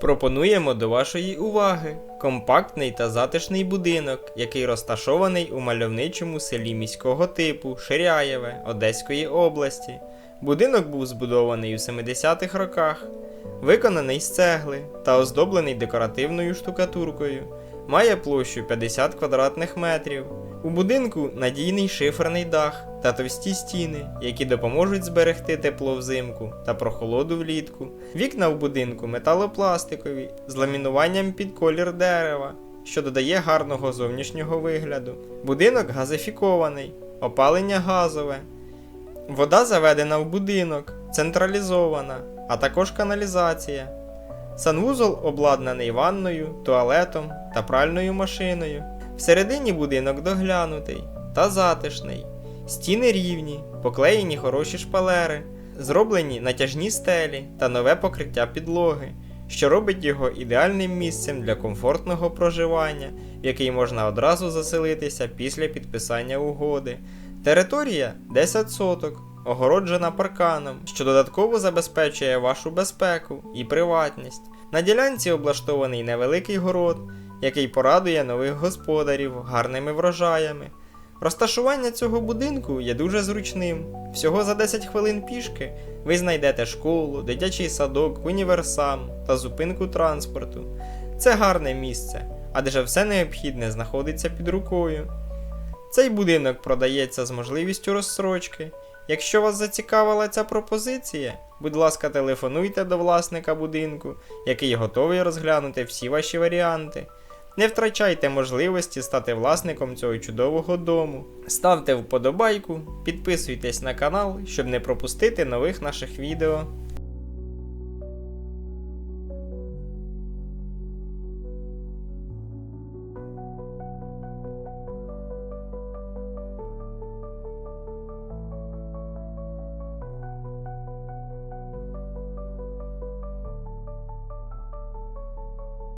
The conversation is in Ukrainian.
Пропонуємо до вашої уваги компактний та затишний будинок, який розташований у мальовничому селі міського типу Ширяєве Одеської області. Будинок був збудований у 70-х роках, виконаний з цегли та оздоблений декоративною штукатуркою. Має площу 50 квадратних метрів. У будинку надійний шиферний дах та товсті стіни, які допоможуть зберегти тепло взимку та прохолоду влітку. Вікна в будинку металопластикові з ламінуванням під колір дерева, що додає гарного зовнішнього вигляду. Будинок газифікований, опалення газове. Вода заведена в будинок, централізована, а також каналізація. Санвузол обладнаний ванною, туалетом та пральною машиною. Всередині будинок доглянутий та затишний. Стіни рівні, поклеєні хороші шпалери, зроблені натяжні стелі та нове покриття підлоги, що робить його ідеальним місцем для комфортного проживання, в який можна одразу заселитися після підписання угоди. Територія 10 соток, огороджена парканом, що додатково забезпечує вашу безпеку і приватність. На ділянці облаштований невеликий город, який порадує нових господарів гарними врожаями. Розташування цього будинку є дуже зручним. Всього за 10 хвилин пішки ви знайдете школу, дитячий садок, універсам та зупинку транспорту. Це гарне місце, адже все необхідне знаходиться під рукою. Цей будинок продається з можливістю розсрочки. Якщо вас зацікавила ця пропозиція, будь ласка, телефонуйте до власника будинку, який готовий розглянути всі ваші варіанти. Не втрачайте можливості стати власником цього чудового дому. Ставте вподобайку, підписуйтесь на канал, щоб не пропустити нових наших відео.